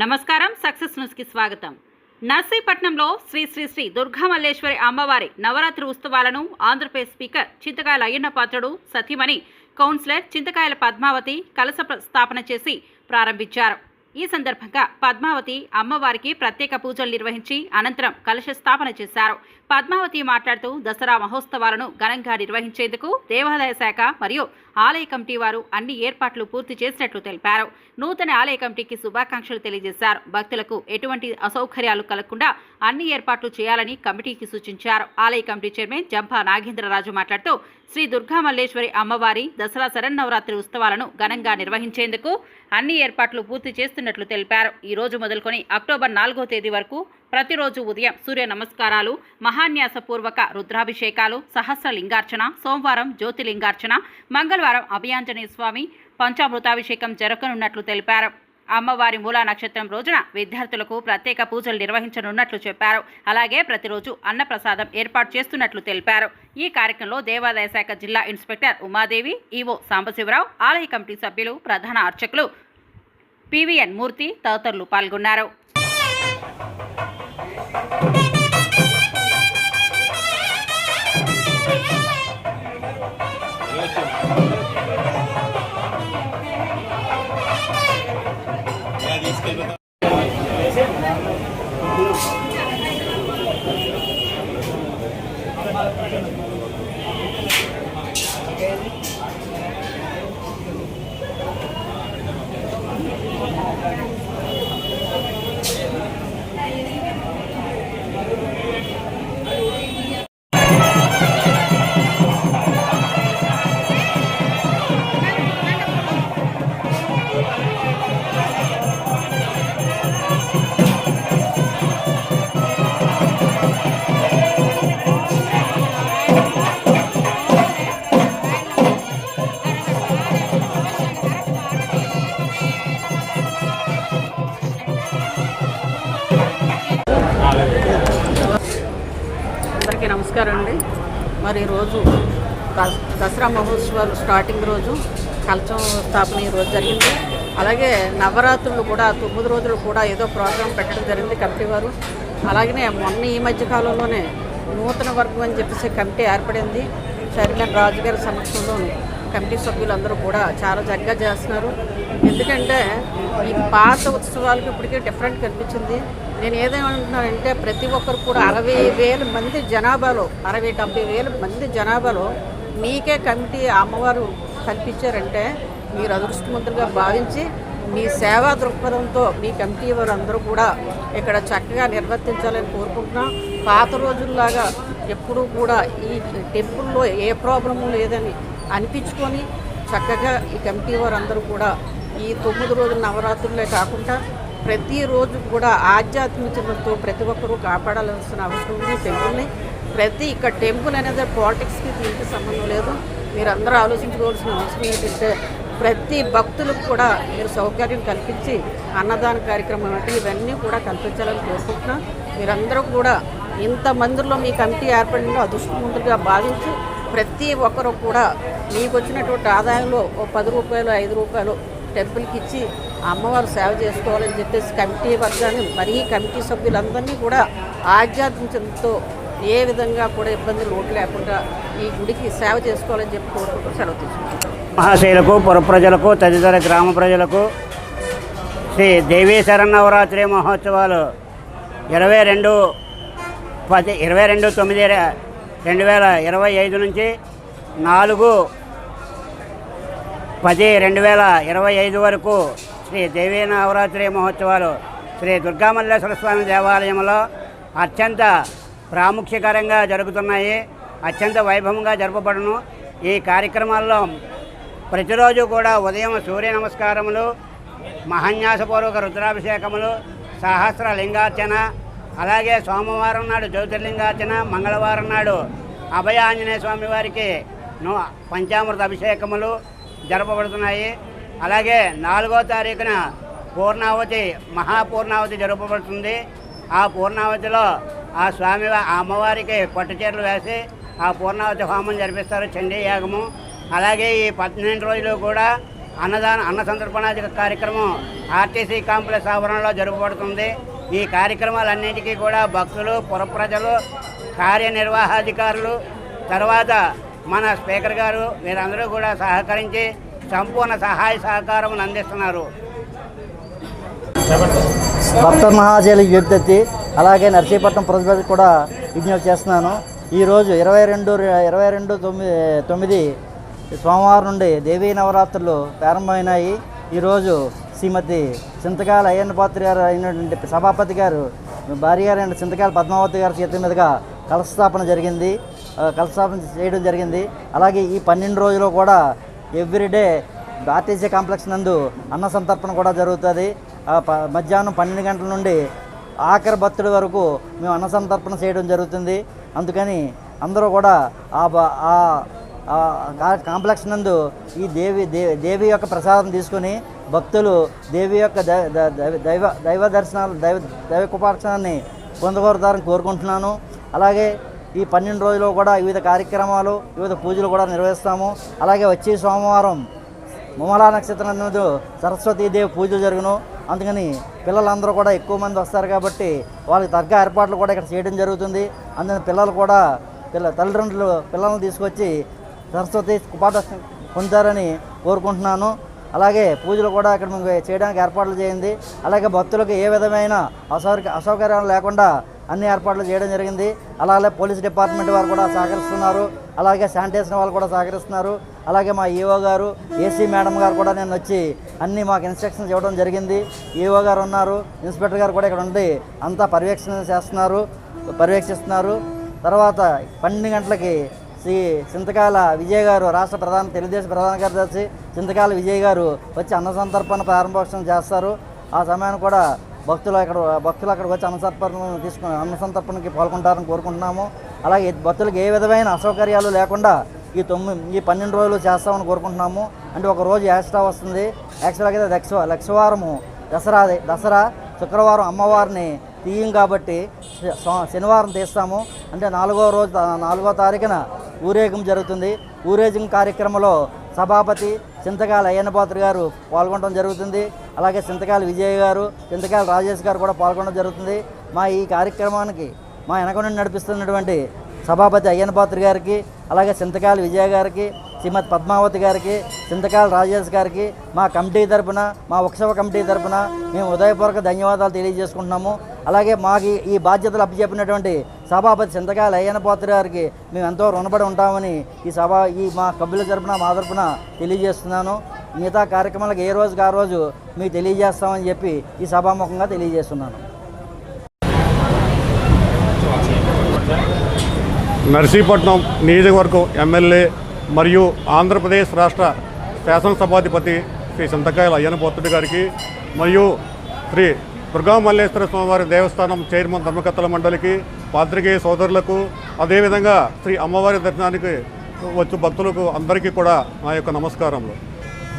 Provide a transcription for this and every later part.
నమస్కారం సక్సెస్ న్యూస్కి స్వాగతం. నర్సీపట్నంలో శ్రీ శ్రీ శ్రీ దుర్గామల్లేశ్వరి అమ్మవారి నవరాత్రి ఉత్సవాలను ఆంధ్రప్రదేశ్ స్పీకర్ చింతకాయల అయ్యన్న పాత్రుడు సతీమణి కౌన్సిలర్ చింతకాయల పద్మావతి కలస స్థాపన చేసి ప్రారంభించారు. ఈ సందర్భంగా పద్మావతి అమ్మవారికి ప్రత్యేక పూజలు నిర్వహించి అనంతరం కలశ స్థాపన చేశారు. పద్మావతి మాట్లాడుతూ దసరా మహోత్సవాలను ఘనంగా నిర్వహించేందుకు దేవాదాయ శాఖ మరియు ఆలయ కమిటీ వారు అన్ని ఏర్పాట్లు పూర్తి చేసినట్లు తెలిపారు. నూతన ఆలయ కమిటీకి శుభాకాంక్షలు తెలియజేశారు. భక్తులకు ఎటువంటి అసౌకర్యాలు కలగకుండా అన్ని ఏర్పాట్లు చేయాలని కమిటీకి సూచించారు. ఆలయ కమిటీ చైర్మన్ జంపా నాగేంద్రరాజు మాట్లాడుతూ శ్రీ దుర్గామల్లేశ్వరి అమ్మవారి దసరా శరన్నవరాత్రి ఉత్సవాలను ఘనంగా నిర్వహించేందుకు అన్ని ఏర్పాట్లు పూర్తి చేస్తున్నట్లు తెలిపారు. ఈ రోజు మొదలుకొని అక్టోబర్ నాలుగో తేదీ వరకు ప్రతిరోజు ఉదయం సూర్య నమస్కారాలు మహాన్యాసపూర్వక రుద్రాభిషేకాలు సహస్ర లింగార్చన సోమవారం జ్యోతిలింగార్చన మంగళవారం అభయాంజనేయ స్వామి పంచామృతాభిషేకం జరగనున్నట్లు తెలిపారు. అమ్మవారి మూలా నక్షత్రం రోజున విద్యార్థులకు ప్రత్యేక పూజలు నిర్వహించనున్నట్లు చెప్పారు. అలాగే ప్రతిరోజు అన్నప్రసాదం ఏర్పాటు చేస్తున్నట్లు తెలిపారు. ఈ కార్యక్రమంలో దేవాదాయ శాఖ జిల్లా ఇన్స్పెక్టర్ ఉమాదేవి ఈవో సాంబశివరావు ఆలయ కమిటీ సభ్యులు ప్రధాన అర్చకులు పివిఎన్ మూర్తి తదితరులు పాల్గొన్నారు. అందరికీ మరి ఈరోజు దసరా మహోత్సవాలు స్టార్టింగ్ రోజు కలచం స్థాపన ఈరోజు జరిగింది. అలాగే నవరాత్రులు కూడా తొమ్మిది రోజులు కూడా ఏదో ప్రోగ్రాం పెట్టడం జరిగింది కమిటీ వారు. అలాగనే మొన్న ఈ మధ్య కాలంలోనే నూతన వర్గం అని చెప్పేసి కమిటీ ఏర్పడింది. చైర్మన్ రాజు గారి సమక్షంలో కమిటీ సభ్యులందరూ కూడా చాలా చక్కగా చేస్తున్నారు. ఎందుకంటే ఈ పాత ఉత్సవాలకు ఇప్పటికే డిఫరెంట్ కనిపించింది. నేను ఏదేమంటున్నానంటే ప్రతి ఒక్కరు కూడా అరవై వేల మంది జనాభాలో అరవై డెబ్బై వేల మంది జనాభాలో మీకే కమిటీ అమ్మవారు కల్పించారంటే మీరు అదృష్టవంతులుగా భావించి మీ సేవా దృక్పథంతో మీ కమిటీ వారందరూ కూడా ఇక్కడ చక్కగా నిర్వర్తించాలని కోరుకుంటున్నాం. పాత రోజుల్లాగా ఎప్పుడూ కూడా ఈ టెంపుల్లో ఏ ప్రాబ్లము లేదని అనిపించుకొని చక్కగా ఈ కమిటీ వారు అందరూ కూడా ఈ తొమ్మిది రోజుల నవరాత్రులే కాకుండా ప్రతిరోజు కూడా ఆధ్యాత్మికతతో ప్రతి ఒక్కరూ కాపాడాల్సిన అవసరం ఉంది టెంపుల్ని ప్రతి ఇక్కడ టెంపుల్ అనేది పాలిటిక్స్కి దీనికి సంబంధం లేదు. మీరు అందరూ ఆలోచించుకోవాల్సిన అవసరం ఏంటంటే ప్రతి భక్తులకు కూడా మీరు సౌకర్యం కల్పించి అన్నదాన కార్యక్రమం అంటే ఇవన్నీ కూడా కల్పించాలని కోరుకుంటున్నాం. మీరందరూ కూడా ఇంత మందిలో మీ కమిటీ ఏర్పడిందో అదృష్టవంతులుగా భావించి ప్రతి ఒక్కరు కూడా మీకు వచ్చినటువంటి ఆదాయంలో ఓ పది రూపాయలు ఐదు రూపాయలు టెంపుల్కి ఇచ్చి అమ్మవారు సేవ చేసుకోవాలని చెప్పేసి కమిటీ వర్గాన్ని మరీ కమిటీ సభ్యులందరినీ కూడా ఆధ్యాత్మికంతో ఏ విధంగా కూడా ఇబ్బంది లోటు లేకుండా ఈ గుడికి సేవ చేసుకోవాలని చెప్పి కోరుకుంటూ సెలవు తీసుకుంటాం మహాశైలకు పురప్రజలకు తదితర గ్రామ ప్రజలకు శ్రీ దేవీ శరన్నవరాత్రి మహోత్సవాలు ఇరవై రెండు పది ఇరవై రెండు తొమ్మిది రెండు వేల ఇరవై ఐదు నుంచి నాలుగు పది రెండు వేల ఇరవై ఐదు వరకు శ్రీ దేవీ నవరాత్రి మహోత్సవాలు శ్రీ దుర్గామల్లేశ్వర స్వామి దేవాలయంలో అత్యంత ప్రాముఖ్యకరంగా జరుగుతున్నాయి అత్యంత వైభవంగా జరపబడును. ఈ కార్యక్రమాల్లో ప్రతిరోజు కూడా ఉదయం సూర్య నమస్కారములు మహాన్యాసపూర్వక రుద్రాభిషేకములు సహస్ర లింగార్చన అలాగే సోమవారం నాడు జ్యోతిర్లింగార్చన మంగళవారం నాడు అభయ ఆంజనేయ స్వామి వారికి పంచామృత అభిషేకములు జరపబడుతున్నాయి. అలాగే నాలుగో తారీఖున పూర్ణావతి మహాపూర్ణావతి జరపబడుతుంది. ఆ పూర్ణావతిలో ఆ స్వామి ఆ అమ్మవారికి పట్టుచీరలు వేసి ఆ పూర్ణావతి హోమం జరిపిస్తారు చండీ యాగము. అలాగే ఈ పద్దెనిమిది రోజులు కూడా అన్నదాన అన్న సంతర్పణాది కార్యక్రమం ఆర్టీసీ కాంప్లెక్స్ ఆవరణలో జరగబడుతుంది ఈ కార్యక్రమాలన్నింటికీ కూడా భక్తులు పురప్రజలు కార్యనిర్వాహాధికారులు తర్వాత మన స్పీకర్ గారు వీరందరూ కూడా సహకరించి సంపూర్ణ సహాయ సహకారం అందిస్తున్నారు. భక్త మహాశైలి విజ్ఞప్తి అలాగే నర్సీపట్నం ప్రజలకు కూడా విజ్ఞప్తి చేస్తున్నాను. ఈరోజు ఇరవై రెండు ఇరవై రెండు తొమ్మిది తొమ్మిది సోమవారం నుండి దేవీ నవరాత్రులు ప్రారంభమైనాయి. ఈరోజు శ్రీమతి చింతకాయల అయ్యన్న పాత్రి గారు అయినటువంటి సభాపతి గారు భార్య గారు అయిన చింతకాయల పద్మావతి గారి చేతుల మీదుగా కలస్థాపన జరిగింది. కలస్థాపన చేయడం జరిగింది. అలాగే ఈ పన్నెండు రోజులు కూడా ఎవ్రీడే ఆర్టీసీ కాంప్లెక్స్ నందు అన్న సంతర్పణ కూడా జరుగుతుంది. మధ్యాహ్నం పన్నెండు గంటల నుండి ఆఖరి భక్తుడి వరకు మేము అన్న సంతర్పణ చేయడం జరుగుతుంది. అందుకని అందరూ కూడా ఆ కాంప్లెక్స్ నందు ఈ దేవి దే- దేవి యొక్క ప్రసాదం తీసుకొని భక్తులు దేవి యొక్క దై- దైవ దైవ దర్శనాలు దైవ దైవ కృపాక్షణాన్ని పొందగోరుతారని కోరుకుంటున్నాను. అలాగే ఈ పన్నెండు రోజులు కూడా వివిధ కార్యక్రమాలు వివిధ పూజలు కూడా నిర్వహిస్తాము. అలాగే వచ్చే సోమవారం ముమలా నక్షత్రం సరస్వతీదేవి పూజలు జరుగును. అందుకని పిల్లలందరూ కూడా ఎక్కువ మంది వస్తారు కాబట్టి వాళ్ళకి తగ్గ ఏర్పాట్లు కూడా ఇక్కడ చేయడం జరుగుతుంది. అందుకని పిల్లలు కూడా పిల్ల తల్లిదండ్రులు పిల్లల్ని తీసుకొచ్చి సరస్వతి ఉపాధి పొందారని కోరుకుంటున్నాను. అలాగే పూజలు కూడా ఇక్కడ మేము చేయడానికి ఏర్పాట్లు చేయండి అలాగే భక్తులకు ఏ విధమైన అసౌక అసౌకర్యాలు లేకుండా అన్ని ఏర్పాట్లు చేయడం జరిగింది. అలాగే పోలీస్ డిపార్ట్మెంట్ వారు కూడా సహకరిస్తున్నారు. అలాగే శానిటేషన్ వాళ్ళు కూడా సహకరిస్తున్నారు. అలాగే మా ఈఓ గారు ఏసీ మేడం గారు కూడా నేను వచ్చి అన్ని మాకు ఇన్స్ట్రక్షన్స్ ఇవ్వడం జరిగింది. ఈఓ గారు ఉన్నారు ఇన్స్పెక్టర్ గారు కూడా ఇక్కడ ఉండి అంతా పర్యవేక్షణ చేస్తున్నారు పర్యవేక్షిస్తున్నారు. తర్వాత పన్నెండు గంటలకి శ్రీ చింతకాల విజయ్ గారు రాష్ట్ర ప్రధాన తెలుగుదేశం ప్రధాన కార్యదర్శి చింతకాల విజయ్ గారు వచ్చి అన్న సంతర్పణ ప్రారంభోత్సవం చేస్తారు. ఆ సమయాన్ని కూడా భక్తులు అక్కడ భక్తులు అక్కడికి వచ్చి అన్నసంతర్పణ తీసుకుని అన్న సంతర్పణకి పాల్గొంటారని కోరుకుంటున్నాము. అలాగే భక్తులకు ఏ విధమైన అసౌకర్యాలు లేకుండా ఈ తొమ్మిది ఈ పన్నెండు రోజులు చేస్తామని కోరుకుంటున్నాము. అంటే ఒక రోజు ఎక్స్ట్రా వస్తుంది. యాక్చువల్గా అయితే లక్ష లక్షవారము దసరా దసరా శుక్రవారం అమ్మవారిని తీయం కాబట్టి శనివారం తీస్తాము. అంటే నాలుగో రోజు నాలుగో తారీఖున ఊరేగింపు జరుగుతుంది. ఊరేగింపు కార్యక్రమంలో సభాపతి చింతకాల అయ్యన్నపాత్ర గారు పాల్గొనడం జరుగుతుంది. అలాగే చింతకాల విజయ్ గారు చింతకాల రాజేష్ గారు కూడా పాల్గొనడం జరుగుతుంది. మా ఈ కార్యక్రమానికి మా వెనక నుండి నడిపిస్తున్నటువంటి సభాపతి అయ్యన్నపాత్ర గారికి అలాగే చింతకాల విజయ గారికి శ్రీమతి పద్మావతి గారికి చింతకాల రాజేష్ గారికి మా కమిటీ తరపున మా ఉత్సవ కమిటీ తరపున మేము ఉదయపూర్వక ధన్యవాదాలు తెలియజేసుకుంటున్నాము. అలాగే మాకు ఈ- బాధ్యతలు అప్పచెప్పినటువంటి సభాపతి చింతకాయల అయ్యన్నపాత్ర గారికి మేము ఎంతో రుణపడి ఉంటామని ఈ సభ ఈ మా కబ్బుల తరపున మా తరపున తెలియజేస్తున్నాను. మిగతా కార్యక్రమాలకు ఏ రోజుకి ఆ రోజు మీకు తెలియజేస్తామని చెప్పి ఈ సభాముఖంగా తెలియజేస్తున్నాను. నర్సీపట్నం నియోజకవర్గం ఎమ్మెల్యే మరియు ఆంధ్రప్రదేశ్ రాష్ట్ర శాసనసభాధిపతి శ్రీ చింతకాయల అయ్యన పోతుడి గారికి మరియు శ్రీ దుర్గా మల్లేశ్వర స్వామివారి దేవస్థానం చైర్మన్ ధర్మకర్తల మండలికి పాత్రికేయ సోదరులకు అదేవిధంగా శ్రీ అమ్మవారి దర్శనానికి వచ్చు భక్తులకు అందరికీ కూడా నా యొక్క నమస్కారములు.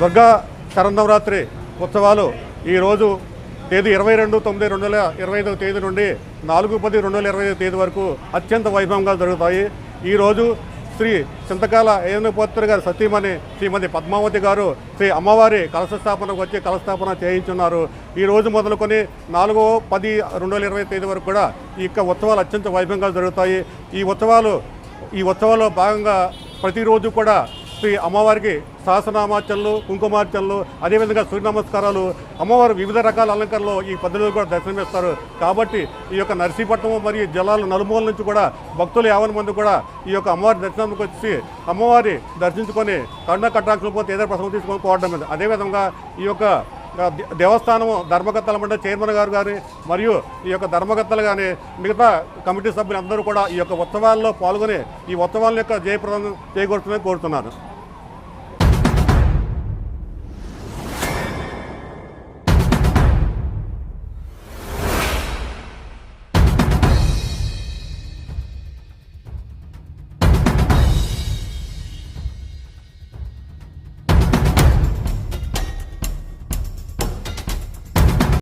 దుర్గా శరన్నవరాత్రి ఉత్సవాలు ఈరోజు తేదీ ఇరవై రెండు తొమ్మిది రెండు వేల ఇరవై ఐదవ తేదీ నుండి నాలుగు పది రెండు వేల ఇరవై ఐదు తేదీ వరకు అత్యంత వైభవంగా జరుగుతాయి. ఈరోజు శ్రీ చింతకాల ఏనుపోత్ర గారి సతీమణి శ్రీమతి పద్మావతి గారు శ్రీ అమ్మవారి కలశ స్థాపనకు వచ్చి కలశస్థాపన చేయించున్నారు. ఈ రోజు మొదలుకొని నాలుగో పది రెండు వేల ఇరవై తేదీ వరకు కూడా ఈ యొక్క ఉత్సవాలు అత్యంత వైభవంగా జరుగుతాయి. ఈ ఉత్సవాలు ఈ ఉత్సవాల్లో భాగంగా ప్రతిరోజు కూడా శ్రీ అమ్మవారికి సహస్రనామార్చనలు కుంకుమార్చనలు అదేవిధంగా సూర్య నమస్కారాలు అమ్మవారు వివిధ రకాల అలంకరణలో ఈ పద్ధతిలో కూడా దర్శనమిస్తారు కాబట్టి ఈ యొక్క నర్సీపట్నం మరియు జిల్లాల నలుమూల నుంచి కూడా భక్తులు యావన మంది కూడా ఈ యొక్క అమ్మవారి దర్శనానికి వచ్చి అమ్మవారి దర్శించుకొని కరుణ కట్టాక్షలు పోతే ఏదో ప్రసంగం తీసుకొని పోవడం మీద అదేవిధంగా ఈ యొక్క దేవస్థానము ధర్మకర్తల మండలి చైర్మన్ గారు కానీ మరియు ఈ యొక్క ధర్మకర్తలు కానీ మిగతా కమిటీ సభ్యులందరూ కూడా ఈ యొక్క ఉత్సవాల్లో పాల్గొని ఈ ఉత్సవాల యొక్క జయప్రదం చేయకూడదని కోరుతున్నాను.